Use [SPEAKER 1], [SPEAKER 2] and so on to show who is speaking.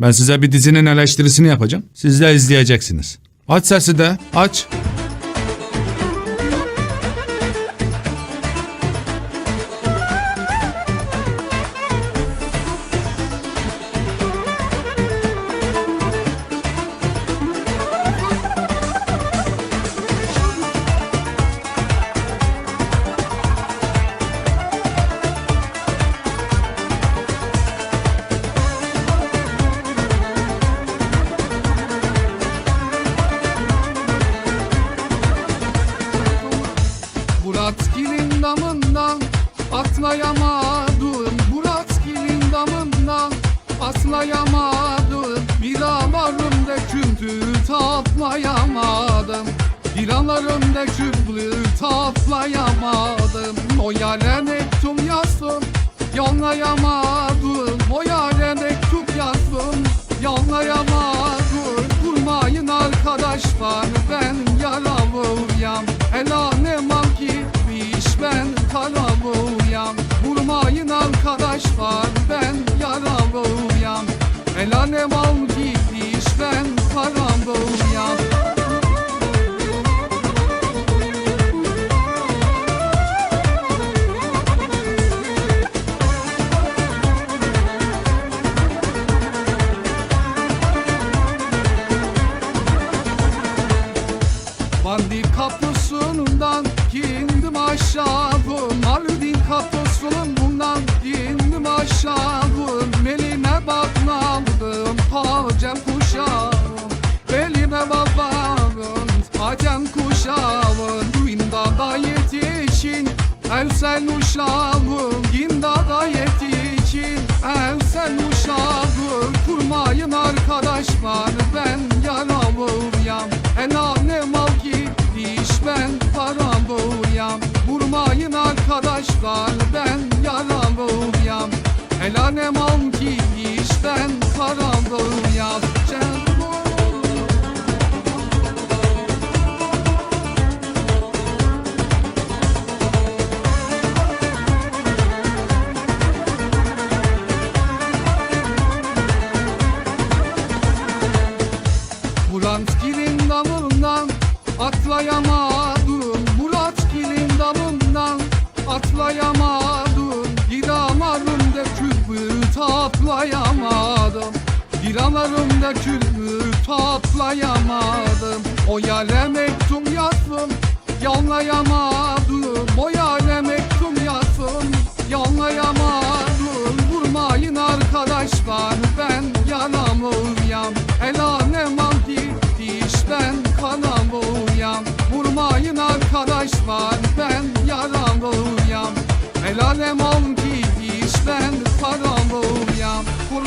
[SPEAKER 1] Ben size bir dizinin eleştirisini yapacağım. Siz de izleyeceksiniz. Aç sesi de. Aç.
[SPEAKER 2] Atlayamadım Muratgil'in damından atlayamadım Bir amarım döküldü tatlayamadım Bir amarım döküldü tatlayamadım O yare mektup yazdım Yollayamadım. O yare mektup yazdım Yollayamadım. Durmayın arkadaşlar kapısından indim aşağı. Mardin kapısından indim aşağı. Belime bakmadım pacem kuşağım. Belime bakmadım pacem kuşağım. Dindada yetişin Evsel uşağım. Dindada yetişin Evsel uşağım. Kurmayın arkadaşlar. ben atlayamadım Muratgil'in damından atlayamadım Bir amarım dökülmü tatlayamadım Bir amarım dökülmü tatlayamadım O yare mektup yazdım Yollayamadım